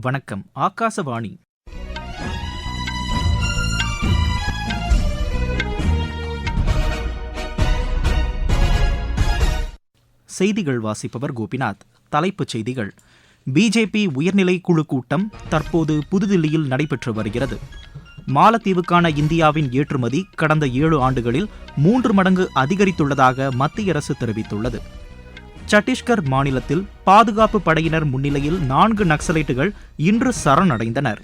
வணக்கம் ஆகாசவாணி. செய்திகள் வாசிப்பவர் கோபிநாத். தலைப்புச் செய்திகள். பிஜேபி உயர்நிலை குழு கூட்டம் தற்போது புதுதில்லியில் நடைபெற்று வருகிறது. மாலத்தீவுக்கான இந்தியாவின் ஏற்றுமதி கடந்த ஏழு ஆண்டுகளில் மூன்று மடங்கு அதிகரித்துள்ளதாக மத்திய அரசு தெரிவித்துள்ளது. சத்தீஸ்கர் மாநிலத்தில் பாதுகாப்பு படையினர் முன்னிலையில் நான்கு நக்சலைட்டுகள் இன்று சரணடைந்தனர்.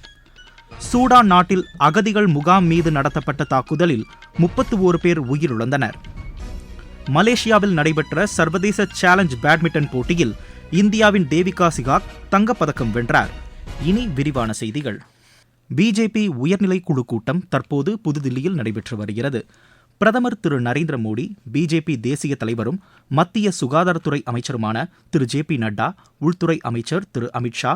சூடான் நாட்டில் அகதிகள் முகாம் மீது நடத்தப்பட்ட தாக்குதலில் முப்பத்து ஓரு பேர் உயிரிழந்தனர். மலேசியாவில் நடைபெற்ற சர்வதேச சேலஞ்ச் பேட்மிண்டன் போட்டியில் இந்தியாவின் தேவிகா சிகாக் தங்கப்பதக்கம் வென்றார். இனி விரிவான செய்திகள். பிஜேபி உயர்நிலை குழு கூட்டம் தற்போது புதுதில்லியில் நடைபெற்று வருகிறது. பிரதமர் திரு நரேந்திர மோடி பிஜேபி தேசிய தலைவரும் மத்திய சுகாதாரத்துறை அமைச்சருமான திரு ஜே பி நட்டா உள்துறை அமைச்சர் திரு அமித்ஷா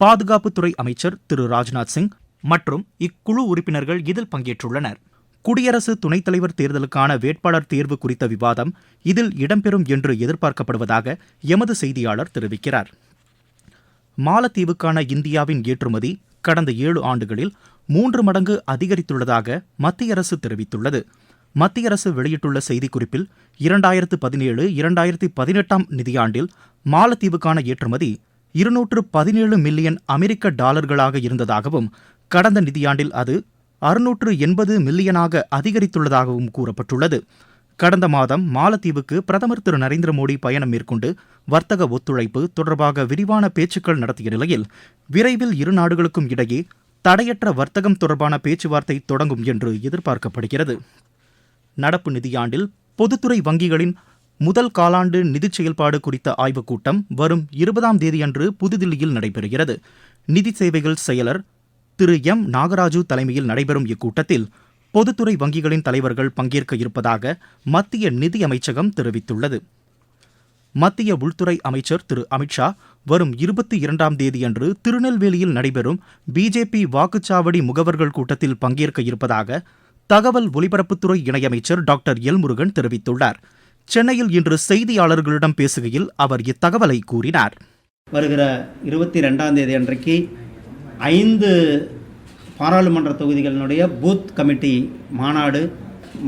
பாதுகாப்புத்துறை அமைச்சர் திரு ராஜ்நாத் சிங் மற்றும் இக்குழு உறுப்பினர்கள் இதில் பங்கேற்றுள்ளனர். குடியரசு துணைத் தலைவர் தேர்தலுக்கான வேட்பாளர் தேர்வு குறித்த விவாதம் இதில் இடம்பெறும் என்று எதிர்பார்க்கப்படுவதாக எமது செய்தியாளர் தெரிவிக்கிறார். மாலத்தீவுக்கான இந்தியாவின் ஏற்றுமதி கடந்த ஏழு ஆண்டுகளில் மூன்று மடங்கு அதிகரித்துள்ளதாக மத்திய அரசு தெரிவித்துள்ளது. மத்திய அரசு வெளியிட்டுள்ள செய்திக்குறிப்பில் இரண்டாயிரத்து பதினேழு இரண்டாயிரத்தி பதினெட்டாம் நிதியாண்டில் மாலத்தீவுக்கான ஏற்றுமதி இருநூற்று பதினேழு மில்லியன் அமெரிக்க டாலர்களாக இருந்ததாகவும் கடந்த நிதியாண்டில் அது அறுநூற்று எண்பது மில்லியனாக அதிகரித்துள்ளதாகவும் கூறப்பட்டுள்ளது. கடந்த மாதம் மாலத்தீவுக்கு பிரதமர் திரு. நரேந்திர மோடி பயணம் மேற்கொண்டு வர்த்தக ஒத்துழைப்பு தொடர்பாக விரிவான பேச்சுக்கள் நடத்திய நிலையில் விரைவில் இரு நாடுகளுக்கும் இடையே தடையற்ற வர்த்தகம் தொடர்பான பேச்சுவார்த்தை தொடங்கும் என்று எதிர்பார்க்கப்படுகிறது. நடப்பு நிதியாண்டில் பொதுத்துறை வங்கிகளின் முதல் காலாண்டு நிதிச் செயல்பாடு குறித்த ஆய்வுக் கூட்டம் வரும் இருபதாம் தேதியன்று புதுதில்லியில் நடைபெறுகிறது. நிதி சேவைகள் செயலர் திரு எம். நாகராஜு தலைமையில் நடைபெறும் இக்கூட்டத்தில் பொதுத்துறை வங்கிகளின் தலைவர்கள் பங்கேற்க இருப்பதாக மத்திய நிதி அமைச்சகம் தெரிவித்துள்ளது. மத்திய உள்துறை அமைச்சர் திரு. அமித்ஷா வரும் இருபத்தி இரண்டாம் தேதியன்று திருநெல்வேலியில் நடைபெறும் பிஜேபி வாக்குச்சாவடி முகவர்கள் கூட்டத்தில் பங்கேற்க இருப்பதாக தகவல் ஒலிபரப்புத்துறை இணையமைச்சர் டாக்டர் எல் முருகன் தெரிவித்துள்ளார். சென்னையில் இன்று செய்தியாளர்களிடம் பேசுகையில் அவர் இத்தகவலை கூறினார். வருகிற இருபத்தி ரெண்டாம் தேதி அன்றைக்கு ஐந்து பாராளுமன்ற தொகுதிகளினுடைய பூத் கமிட்டி மாநாடு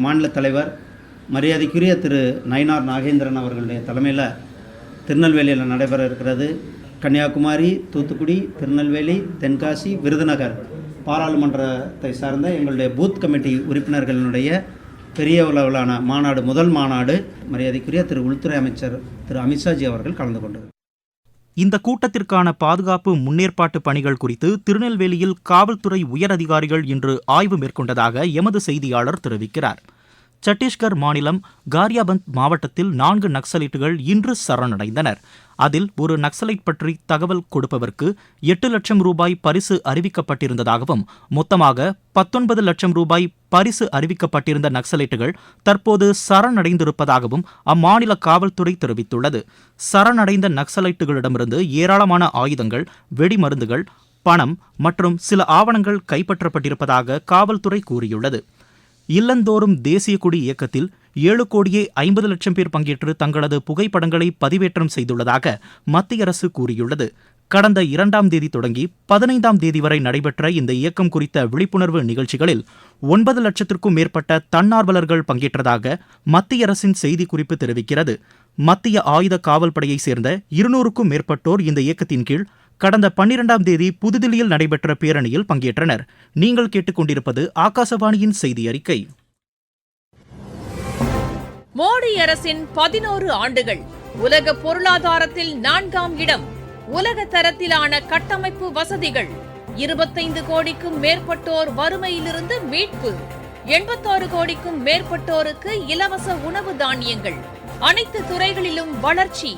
மாநில தலைவர் மரியாதைக்குரிய திரு நயினார் நாகேந்திரன் அவர்களுடைய தலைமையில் திருநெல்வேலியில் நடைபெற இருக்கிறது. கன்னியாகுமரி தூத்துக்குடி திருநெல்வேலி தென்காசி விருதுநகர் பாராளுமன்றத்தை சார்ந்த எங்களுடைய பூத் கமிட்டி உறுப்பினர்களினுடைய பெரிய அளவிலான மாநாடு முதல் மாநாடு மரியாதைக்குரிய திரு உள்துறை அமைச்சர் திரு அமித்ஷாஜி அவர்கள் கலந்து கொண்டது. இந்த கூட்டத்திற்கான பாதுகாப்பு முன்னேற்பாட்டு பணிகள் குறித்து திருநெல்வேலியில் காவல்துறை உயரதிகாரிகள் இன்று ஆய்வு மேற்கொண்டதாக எமது செய்தியாளர் தெரிவிக்கிறார். சத்தீஸ்கர் மாநிலம் காரியாபந்த் மாவட்டத்தில் நான்கு நக்சலைட்டுகள் இன்று சரணடைந்தனர். அதில் ஒரு நக்சலைட் பற்றி தகவல் கொடுப்பவருக்கு எட்டு லட்சம் ரூபாய் பரிசு அறிவிக்கப்பட்டிருந்ததாகவும் மொத்தமாக பத்தொன்பது லட்சம் ரூபாய் பரிசு அறிவிக்கப்பட்டிருந்த நக்சலைட்டுகள் தற்போது சரணடைந்திருப்பதாகவும் அம்மாநில காவல்துறை தெரிவித்துள்ளது. சரணடைந்த நக்சலைட்டுகளிடமிருந்து ஏராளமான ஆயுதங்கள் வெடிமருந்துகள் பணம் மற்றும் சில ஆவணங்கள் கைப்பற்றப்பட்டிருப்பதாக காவல்துறை கூறியுள்ளது. இல்லந்தோறும் தேசிய கொடி இயக்கத்தில் ஏழு கோடியே ஐம்பது லட்சம் பேர் பங்கேற்று தங்களது புகைப்படங்களை பதிவேற்றம் செய்துள்ளதாக மத்திய அரசு கூறியுள்ளது. கடந்த இரண்டாம் தேதி தொடங்கி பதினைந்தாம் தேதி வரை நடைபெற்ற இந்த இயக்கம் குறித்த விழிப்புணர்வு நிகழ்ச்சிகளில் ஒன்பது லட்சத்திற்கும் மேற்பட்ட தன்னார்வலர்கள் பங்கேற்றதாக மத்திய அரசின் செய்திக்குறிப்பு தெரிவிக்கிறது. மத்திய ஆயுத காவல் படையைச் சேர்ந்த இருநூறுக்கும் மேற்பட்டோர் இந்த இயக்கத்தின் கீழ் கடந்த பன்னிரெண்டாம் தேதி புதுதில்லியில் நடைபெற்ற பேரணியில் பங்கேற்றனர். நீங்கள் கேட்டுக்கொண்டிருப்பது ஆகாசவாணியின் செய்தி அறிக்கை மோடி அரசின் பதினோரு ஆண்டுகள் உலக பொருளாதாரத்தில் நான்காம் இடம் உலக தரத்திலான கட்டமைப்பு வசதிகள் இருபத்தைந்து கோடிக்கும் மேற்பட்டோர் வறுமையிலிருந்து மீட்பு எண்பத்தாறு கோடிக்கும் மேற்பட்டோருக்கு இலவச உணவு தானியங்கள் அனைத்து துறைகளிலும் வளர்ச்சி.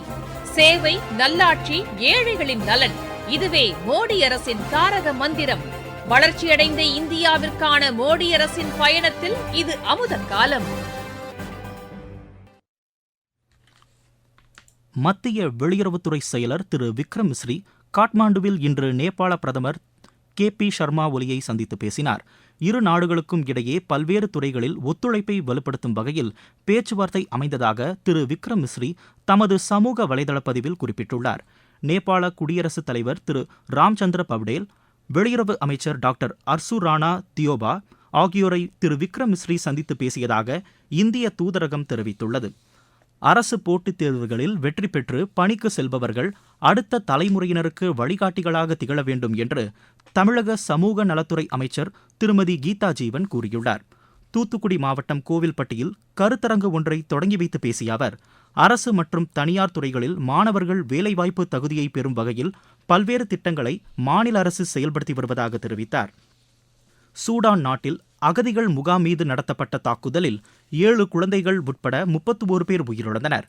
சேவை நல்லாட்சி ஏழைகளின் நலன். இதுவே மோடி அரசின் தாரக மந்திரம். வளர்ச்சியடைந்த இந்தியாவிற்கான மோடி அரசின் பயணத்தில் இது அமுத காலம். மத்திய வெளியுறவுத்துறை செயலர் திரு விக்ரம் மிஸ்ரி காட்மாண்டுவில் இன்று நேபாள பிரதமர் கே பி சர்மா ஒலியை சந்தித்து பேசினார். இரு நாடுகளுக்கும் இடையே பல்வேறு துறைகளில் ஒத்துழைப்பை வலுப்படுத்தும் வகையில் பேச்சுவார்த்தை அமைந்ததாக திரு விக்ரம் மிஸ்ரி தமது சமூக வலைதள பதிவில் குறிப்பிட்டுள்ளார். நேபாள குடியரசுத் தலைவர் திரு ராம்சந்திர பவ்டேல் வெளியுறவு அமைச்சர் டாக்டர் அர்சு ராணா தியோபா ஆகியோரை திரு விக்ரம் மிஸ்ரி சந்தித்து பேசியதாக இந்திய தூதரகம் தெரிவித்துள்ளது. அரசு போட்டித் தேர்வுகளில் வெற்றி பெற்று பணிக்கு செல்பவர்கள் அடுத்த தலைமுறையினருக்கு வழிகாட்டிகளாக திகழ வேண்டும் என்று தமிழக சமூக நலத்துறை அமைச்சர் திருமதி கீதா ஜீவன் கூறியுள்ளார். தூத்துக்குடி மாவட்டம் கோவில்பட்டியில் கருத்தரங்கு ஒன்றை தொடங்கி வைத்து பேசிய அவர் அரசு மற்றும் தனியார் துறைகளில் மாணவர்கள் வேலைவாய்ப்பு தகுதியை பெறும் வகையில் பல்வேறு திட்டங்களை மாநில அரசு செயல்படுத்தி வருவதாக தெரிவித்தார். சூடான் நாட்டில் அகதிகள் முகாம் மீது நடத்தப்பட்ட தாக்குதலில் ஏழு குழந்தைகள் உட்பட முப்பத்து ஒரு பேர் உயிரிழந்தனர்.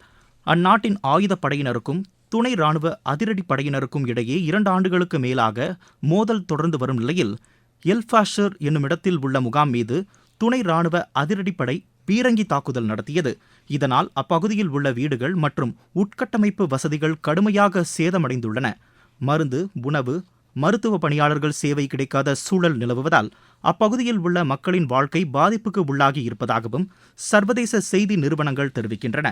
அந்நாட்டின் ஆயுதப்படையினருக்கும் துணை ராணுவ அதிரடி படையினருக்கும் இடையே இரண்டு ஆண்டுகளுக்கு மேலாக மோதல் தொடர்ந்து வரும் நிலையில் எல்ஃபாஷர் என்னும் இடத்தில் உள்ள முகாம் மீது துணை ராணுவ அதிரடிப்படை பீரங்கி தாக்குதல் நடத்தியது. இதனால் அப்பகுதியில் உள்ள வீடுகள் மற்றும் உட்கட்டமைப்பு வசதிகள் கடுமையாக சேதமடைந்துள்ளன. மருந்து உணவு மருத்துவ பணியாளர்கள் சேவை கிடைக்காத சூழல் நிலவுவதால் அப்பகுதியில் உள்ள மக்களின் வாழ்க்கை பாதிப்புக்கு உள்ளாகி இருப்பதாகவும் சர்வதேச செய்தி நிறுவனங்கள் தெரிவிக்கின்றன.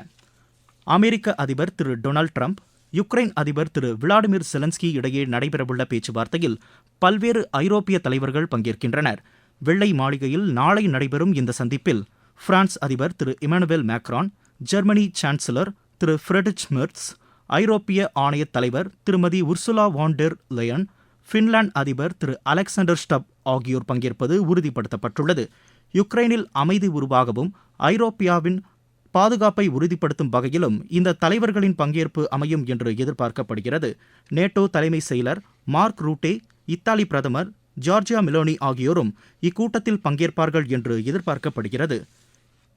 அமெரிக்க அதிபர் திரு டொனால்ட் ட்ரம்ப் யுக்ரைன் அதிபர் திரு விளாடிமிர் செலன்ஸ்கி இடையே நடைபெறவுள்ள பேச்சுவார்த்தையில் பல்வேறு ஐரோப்பிய தலைவர்கள் பங்கேற்கின்றனர். வெள்ளை மாளிகையில் நாளை நடைபெறும் இந்த சந்திப்பில் பிரான்ஸ் அதிபர் Thiru Emmanuel Macron Germany chancellor Thiru Friedrich Merz ஐரோப்பிய ஆணைய தலைவர் திருமதி உர்சுலா வாண்டெர் லயன் ஃபின்லாந்து அதிபர் திரு அலெக்சாண்டர் ஸ்டப் ஆகியோர் பங்கேற்பது உறுதிப்படுத்தப்பட்டுள்ளது. யுக்ரைனில் அமைதி உருவாகவும் ஐரோப்பியாவின் பாதுகாப்பை உறுதிப்படுத்தும் வகையிலும் இந்த தலைவர்களின் பங்கேற்பு அமையும் என்று எதிர்பார்க்கப்படுகிறது. நேட்டோ தலைமை செயலர் மார்க் ரூட்டே இத்தாலி பிரதமர் ஜார்ஜியா மிலோனி ஆகியோரும் இக்கூட்டத்தில் பங்கேற்பார்கள் என்று எதிர்பார்க்கப்படுகிறது.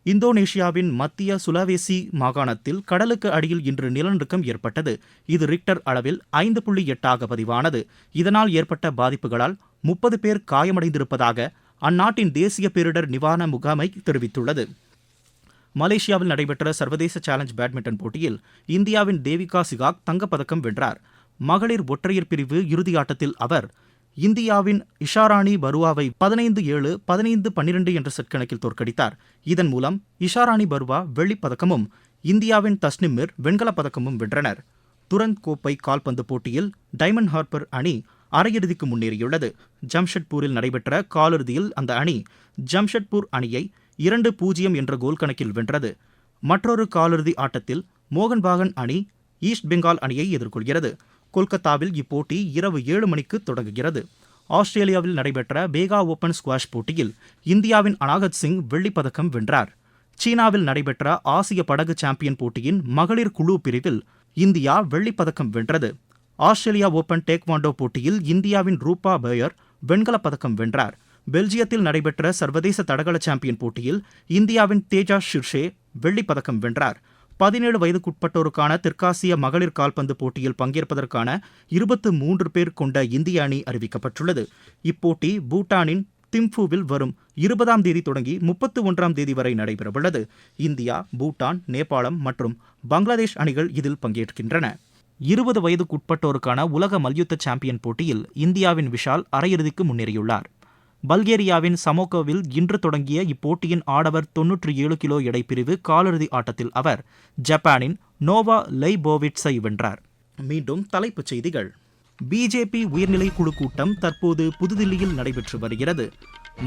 இந்தோனேஷியாவின் மத்திய சுலாவேசி மாகாணத்தில் கடலுக்கு அடியில் இன்று நிலநடுக்கம் ஏற்பட்டது. இது ரிக்டர் அளவில் ஐந்து புள்ளி எட்டாக பதிவானது. இதனால் ஏற்பட்ட பாதிப்புகளால் முப்பது பேர் காயமடைந்திருப்பதாக அந்நாட்டின் தேசிய பேரிடர் நிவாரண முகாமை தெரிவித்துள்ளது. மலேசியாவில் நடைபெற்ற சர்வதேச சேலஞ்ச் பேட்மிண்டன் போட்டியில் இந்தியாவின் தேவிகா சிகாக் தங்கப்பதக்கம் வென்றார். மகளிர் ஒற்றையர் பிரிவு இறுதியாட்டத்தில் அவர் இந்தியாவின் இஷாராணி பருவாவை பதினைந்து ஏழு பதினைந்து பன்னிரண்டு என்ற செட் கணக்கில் தோற்கடித்தார். இதன் மூலம் இஷாராணி பருவா வெள்ளிப்பதக்கமும் இந்தியாவின் தஸ்னிம் மிர் வெண்கலப் பதக்கமும் வென்றனர். துரந்த் கோப்பை கால்பந்து போட்டியில் டைமண்ட் ஹார்பர் அணி அரையிறுதிக்கு முன்னேறியுள்ளது. ஜம்ஷெட்பூரில் நடைபெற்ற காலிறுதியில் அந்த அணி ஜம்ஷெட்பூர் அணியை இரண்டு பூஜ்ஜியம் என்ற கோல் கணக்கில் வென்றது. மற்றொரு காலிறுதி ஆட்டத்தில் மோகன் பாகன் அணி ஈஸ்ட் பெங்கால் அணியை எதிர்கொள்கிறது. கொல்கத்தாவில் இப்போட்டி இரவு ஏழு மணிக்கு தொடங்குகிறது. ஆஸ்திரேலியாவில் நடைபெற்ற பேகா ஓபன் ஸ்குவாஷ் போட்டியில் இந்தியாவின் அனாகத் சிங் வெள்ளிப்பதக்கம் வென்றார். சீனாவில் நடைபெற்ற ஆசிய படகு சாம்பியன் போட்டியின் மகளிர் குழு பிரிவில் இந்தியா வெள்ளிப்பதக்கம் வென்றது. ஆஸ்திரேலியா ஓபன் டேக்வாண்டோ போட்டியில் இந்தியாவின் ரூபா பேயர் வெண்கலப் பதக்கம் வென்றார். பெல்ஜியத்தில் நடைபெற்ற சர்வதேச தடகள சாம்பியன் போட்டியில் இந்தியாவின் தேஜா ஷிர்ஷே வெள்ளிப்பதக்கம் வென்றார். பதினேழு வயதுக்குட்பட்டோருக்கான தெற்காசிய மகளிர் கால்பந்து போட்டியில் பங்கேற்பதற்கான இருபத்து மூன்று பேர் கொண்ட இந்திய அணி அறிவிக்கப்பட்டுள்ளது. இப்போட்டி பூட்டானின் திம்புவில் வரும் இருபதாம் தேதி தொடங்கி முப்பத்து ஒன்றாம் தேதி வரை நடைபெறவுள்ளது. இந்தியா பூட்டான் நேபாளம் மற்றும் பங்களாதேஷ் அணிகள் இதில் பங்கேற்கின்றன. இருபது வயதுக்குட்பட்டோருக்கான உலக மல்யுத்த சாம்பியன் போட்டியில் இந்தியாவின் விஷால் அரையிறுதிக்கு முன்னேறியுள்ளார். பல்கேரியாவின் சமோகோவில் இன்று தொடங்கிய இப்போட்டியின் ஆடவர் தொன்னூற்றி ஏழு கிலோ எடைப்பிரிவு காலிறுதி ஆட்டத்தில் அவர் ஜப்பானின் நோவா லைபோவிட்ஸை வென்றார். மீண்டும் தலைப்புச் செய்திகள். பிஜேபி உயர்நிலை குழு கூட்டம் தற்போது புதுதில்லியில் நடைபெற்று வருகிறது.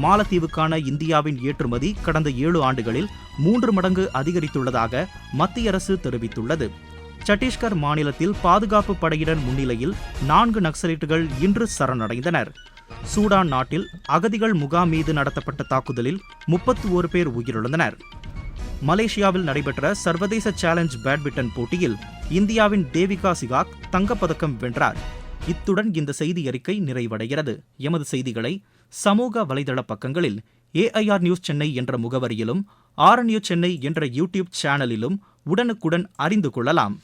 மாலத்தீவுக்கான இந்தியாவின் ஏற்றுமதி கடந்த ஏழு ஆண்டுகளில் மூன்று மடங்கு அதிகரித்துள்ளதாக மத்திய அரசு தெரிவித்துள்ளது. சத்தீஸ்கர் மாநிலத்தில் பாதுகாப்பு படையினர் முன்னிலையில் நான்கு நக்சலைட்டுகள் இன்று சரணடைந்தனர். சூடான் நாட்டில் அகதிகள் முகாம் மீது நடத்தப்பட்ட தாக்குதலில் முப்பத்து ஒரு பேர் உயிரிழந்தனர். மலேசியாவில் நடைபெற்ற சர்வதேச சேலஞ்ச் பேட்மிண்டன் போட்டியில் இந்தியாவின் தேவிகா சிகாக் தங்கப்பதக்கம் வென்றார். இத்துடன் இந்த செய்தி அறிக்கை நிறைவடைகிறது. எமது செய்திகளை சமூக வலைதள பக்கங்களில் ஏஐஆர் நியூஸ் சென்னை என்ற முகவரியிலும் ஆர் நியூஸ் சென்னை என்ற யூடியூப் சேனலிலும் உடனுக்குடன் அறிந்து கொள்ளலாம்.